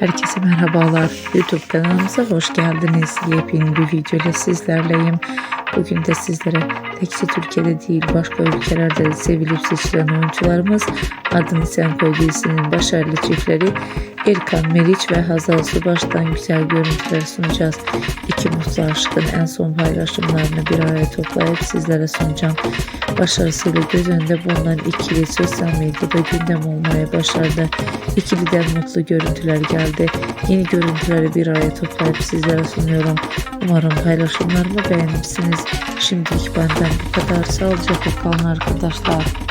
Herkese merhabalar. YouTube kanalımıza hoş geldiniz. Yepyeni bir video ile sizlerleyim. Bugün de sizlere tekçe Türkiye'de değil başka ülkelerde de sevilip seçilen oyuncularımız Adını Sen Koy dizisinin başarılı çiftleri Erkan Meriç ve Hazal Subaş'tan güzel görüntüler sunacağız. İki mutlu aşkın en son paylaşımlarını bir araya toplayıp sizlere sunacağım. Başarısıyla göz önünde bulunan ikili sosyal medyada gündem olmaya başardı. İkiliden mutlu görüntüler geldi. Yeni görüntüleri bir araya toplayıp sizlere sunuyorum. Umarım paylaşımlarımı beğenirsiniz. Şimdilik benden bu kadar. Sağlıcakla kalın arkadaşlar.